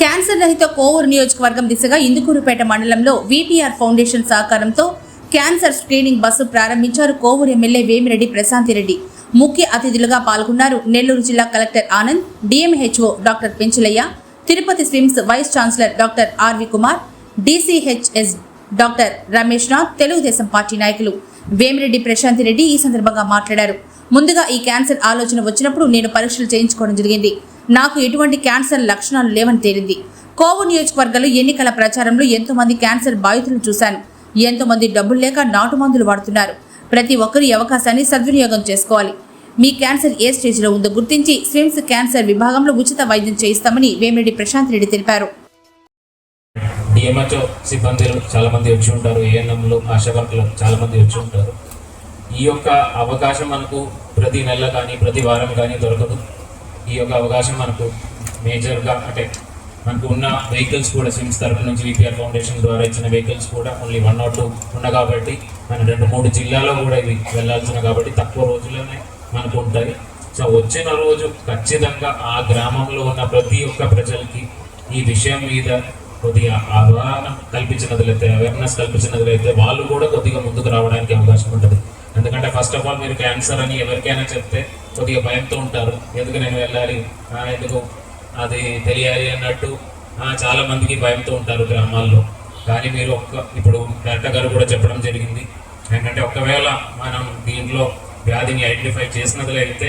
Cancer రహిత కోవూరు నియోజకవర్గం దిశగా ఇందుకూరుపేట మండలంలో విపిఆర్ ఫౌండేషన్ సహకారంతో క్యాన్సర్ స్క్రీనింగ్ బస్సు ప్రారంభించారు కోవూరు ఎమ్మెల్యే వేమిరెడ్డి ప్రశాంతిరెడ్డి ముఖ్య అతిథులుగా పాల్గొన్నారు నెల్లూరు జిల్లా collector Anand DMHO doctor Penchalaiah Tirupati SVIMS vice chancellor doctor RV Kumar DCHS doctor Ramesh Nath Telugu Desam party నాయకులు వేమిరెడ్డి ప్రశాంతి రెడ్డి ఈ సందర్భంగా మాట్లాడారు. ముందుగా ఈ క్యాన్సర్ ఆలోచన వచ్చినప్పుడు నేను పరీక్షలు చేయించుకోవడం జరిగింది. నాకు ఎటువంటి క్యాన్సర్ లక్షణాలు లేవని తేలింది. కోవు నియోజకవర్గంలో ఎన్నికల ప్రచారంలో ఎంతో మంది క్యాన్సర్ బాధితులను చూశాను. ఎంతో మంది డబ్బులు లేక నాటు మందులు వాడుతున్నారు. ప్రతి ఒక్కరు ఈ అవకాశాన్ని సద్వినియోగం చేసుకోవాలి. మీ క్యాన్సర్ ఏ స్టేజ్లో ఉందో గుర్తించి స్విమ్స్ క్యాన్సర్ విభాగంలో ఉచిత వైద్యం చేయిస్తామని వేమిరెడ్డి ప్రశాంత్ రెడ్డి తెలిపారు. డిఎంహెచ్ఓ సిబ్బందులు చాలా మంది వచ్చి ఉంటారు. ఏఎన్ఎంలు ఆశా వర్కులు చాలా మంది వచ్చి ఉంటారు. ఈ యొక్క అవకాశం మనకు ప్రతి నెల కానీ ప్రతి వారం కానీ దొరకదు. ఈ యొక్క అవకాశం మనకు మేజర్గా అంటే మనకు ఉన్న వెహికల్స్ కూడా సిమ్స్ తరఫు నుంచి విపిఆర్ ఫౌండేషన్ ద్వారా ఇచ్చిన వెహికల్స్ కూడా ఓన్లీ వన్ నాట్ టూ ఉన్న కాబట్టి మన రెండు మూడు జిల్లాలో కూడా ఇవి వెళ్ళాల్సిన కాబట్టి తక్కువ రోజుల్లోనే మనకు ఉంటాయి. సో వచ్చిన రోజు ఖచ్చితంగా ఆ గ్రామంలో ఉన్న ప్రతి ఒక్క ప్రజలకి ఈ విషయం మీద కొద్దిగా అవగాహన కల్పించినట్లయితే అవేర్నెస్ కల్పించినట్లయితే వాళ్ళు కూడా కొద్దిగా ముందుకు రావడానికి అవకాశం ఉంటుంది. ఎందుకంటే ఫస్ట్ ఆఫ్ ఆల్ మీరు క్యాన్సర్ అని ఎవరికైనా చెప్తే కొద్దిగా భయంతో ఉంటారు. ఎందుకు నేను వెళ్ళాలి? ఎందుకు? అది తెలియాలి అన్నట్టు చాలా మందికి భయంతో ఉంటారు గ్రామాల్లో. కానీ మీరు ఒక్క ఇప్పుడు డైరెక్టర్ గారు కూడా చెప్పడం జరిగింది. ఏంటంటే ఒకవేళ మనం దీంట్లో వ్యాధిని ఐడెంటిఫై చేసినట్లయితే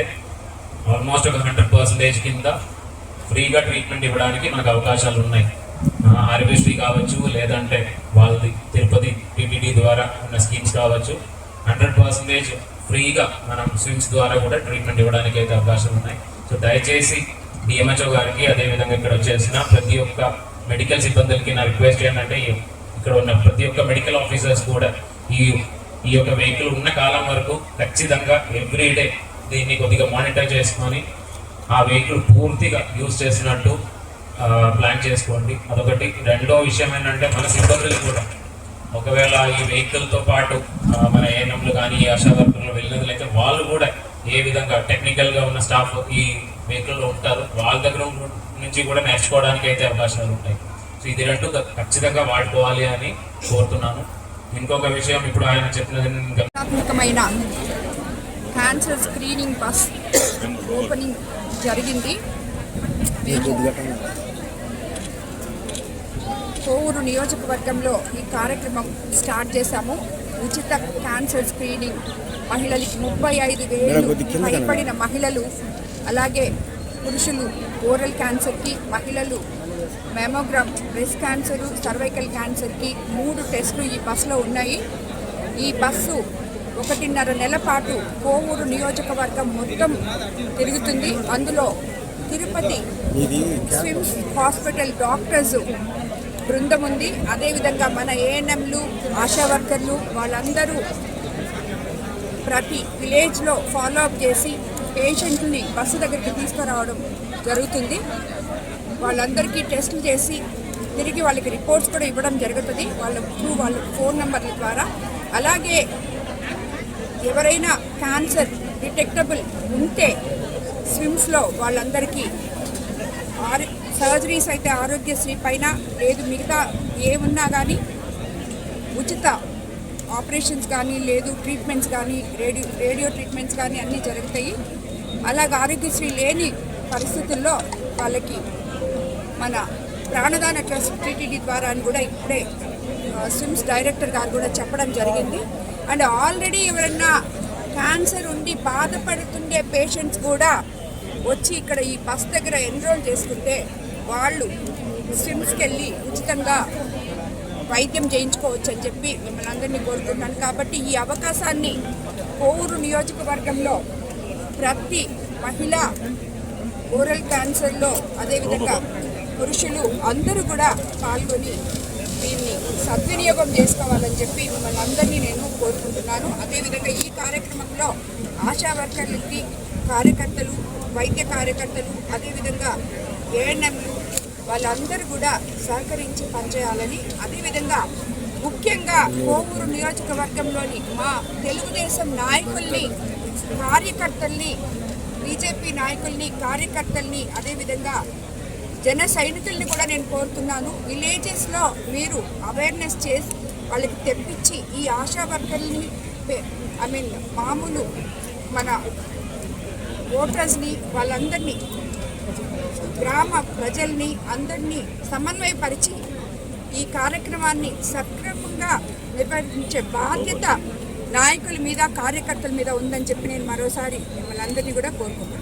ఆల్మోస్ట్ ఒక హండ్రెడ్ పర్సెంటేజ్ కింద ఫ్రీగా ట్రీట్మెంట్ ఇవ్వడానికి మనకు అవకాశాలు ఉన్నాయి. ఆరోగ్యశ్రీ కావచ్చు లేదంటే వాళ్ళది తిరుపతి టీటీడీ ద్వారా ఉన్న స్కీమ్స్ కావచ్చు. హండ్రెడ్ పర్సెంటేజ్ ఫ్రీగా మనం స్విమ్స్ ద్వారా కూడా ట్రీట్మెంట్ ఇవ్వడానికి అయితే అవకాశాలు ఉన్నాయి. సో దయచేసి డిఎంహెచ్ఓ గారికి అదేవిధంగా ఇక్కడ వచ్చేసిన ప్రతి ఒక్క మెడికల్ సిబ్బందులకి నా రిక్వెస్ట్ ఏంటంటే ఇక్కడ ఉన్న ప్రతి ఒక్క మెడికల్ ఆఫీసర్స్ కూడా ఈ ఈ యొక్క వెహికల్ ఉన్న కాలం వరకు ఖచ్చితంగా ఎవ్రీడే దీన్ని కొద్దిగా మానిటర్ చేసుకొని ఆ వెహికల్ పూర్తిగా యూజ్ చేసినట్టు ప్లాన్ చేసుకోండి. అదొకటి. రెండో విషయం ఏంటంటే మన సిబ్బందులు కూడా ఒకవేళ ఈ వెహికల్తో పాటు మన ఏఎన్ఎంలు కానీ ఈ ఆశా వర్కర్లు వెళ్ళినట్లయితే వాళ్ళు కూడా ఏ విధంగా టెక్నికల్గా ఉన్న స్టాఫ్ ఈ వెహికల్లో ఉంటారు వాళ్ళ దగ్గర నుంచి కూడా నేర్చుకోవడానికి అయితే అవకాశాలు ఉంటాయి. సో ఇది రెండు ఖచ్చితంగా వాడుకోవాలి అని కోరుతున్నాను. ఇంకొక విషయం ఇప్పుడు ఆయన చెప్పినది క్యాన్సర్ స్క్రీనింగ్ బస్ ఓపెనింగ్ జరిగింది. కోవూరు నియోజకవర్గంలో ఈ కార్యక్రమం స్టార్ట్ చేశాము. ఉచిత క్యాన్సర్ స్క్రీనింగ్. మహిళలకి ముప్పై ఐదు వేలు భయపడిన మహిళలు అలాగే పురుషులు ఓరల్ క్యాన్సర్కి మహిళలు మెమోగ్రామ్ బ్రెస్ట్ క్యాన్సరు సర్వైకల్ క్యాన్సర్కి మూడు టెస్టులు ఈ బస్సులో ఉన్నాయి. ఈ బస్సు ఒకటిన్నర నెల పాటు కోవూరు నియోజకవర్గం మొత్తం తిరుగుతుంది. అందులో తిరుపతి స్విమ్స్ హాస్పిటల్ డాక్టర్స్ బృందం ఉంది. అదేవిధంగా మన ఏఎన్ఎంలు ఆశా వర్కర్లు వాళ్ళందరూ ప్రతి విలేజ్లో ఫాలో అప్ చేసి పేషెంట్ని బస్సు దగ్గరికి తీసుకురావడం జరుగుతుంది. వాళ్ళందరికీ టెస్టులు చేసి తిరిగి వాళ్ళకి రిపోర్ట్స్ కూడా ఇవ్వడం జరుగుతుంది. వాళ్ళ త్రూ వాళ్ళ ఫోన్ నెంబర్ల ద్వారా. అలాగే ఎవరైనా క్యాన్సర్ డిటెక్టబుల్ ఉంటే స్విమ్స్లో వాళ్ళందరికీ ఆరు సర్జరీస్ అయితే ఆరోగ్యశ్రీ పైన లేదు మిగతా ఏమున్నా కానీ ఉచిత ఆపరేషన్స్ కానీ లేదు ట్రీట్మెంట్స్ కానీ రేడియో రేడియో ట్రీట్మెంట్స్ కానీ అన్నీ జరుగుతాయి. అలాగే ఆరోగ్యశ్రీ లేని పరిస్థితుల్లో వాళ్ళకి మన ప్రాణదాన ట్రస్ట్ టీటీడీ ద్వారా అని కూడా ఇప్పుడే స్విమ్స్ డైరెక్టర్ గారు కూడా చెప్పడం జరిగింది. అండ్ ఆల్రెడీ ఎవరన్నా క్యాన్సర్ ఉండి బాధపడుతుండే పేషెంట్స్ కూడా వచ్చి ఇక్కడ ఈ బస్ దగ్గర ఎన్రోల్ చేసుకుంటే వాళ్ళు స్విమ్స్కి వెళ్ళి ఉచితంగా వైద్యం చేయించుకోవచ్చు అని చెప్పి మిమ్మల్ని అందరినీ కోరుకుంటున్నాను. కాబట్టి ఈ అవకాశాన్ని కోవూరు నియోజకవర్గంలో ప్రతి మహిళ ఓరల్ క్యాన్సర్లో అదేవిధంగా పురుషులు అందరూ కూడా పాల్గొని దీన్ని సద్వినియోగం చేసుకోవాలని చెప్పి మిమ్మల్ని అందరినీ నేను కోరుకుంటున్నాను. అదేవిధంగా ఈ కార్యక్రమంలో ఆశా వర్కర్లకి కార్యకర్తలు వైద్య కార్యకర్తలు అదేవిధంగా ఏఎన్ఎంలు వాళ్ళందరూ కూడా సహకరించి పనిచేయాలని అదేవిధంగా ముఖ్యంగా కోవూరు నియోజకవర్గంలోని మా తెలుగుదేశం నాయకుల్ని కార్యకర్తల్ని బీజేపీ నాయకుల్ని కార్యకర్తల్ని అదేవిధంగా జన సైనికుల్ని కూడా నేను కోరుతున్నాను. విలేజెస్లో మీరు అవేర్నెస్ చేసి వాళ్ళకి తెప్పించి ఈ ఆశా వర్కర్ని ఐ మీన్ మామూలు మన ఓటర్స్ని వాళ్ళందరినీ గ్రామ ప్రజల్ని అందరినీ సమన్వయపరిచి ఈ కార్యక్రమాన్ని సక్రమంగా నిర్వహించే బాధ్యత నాయకుల మీద కార్యకర్తల మీద ఉందని చెప్పి నేను మరోసారి మిమ్మల్ని అందరినీ కూడా కోరుకుంటున్నాను.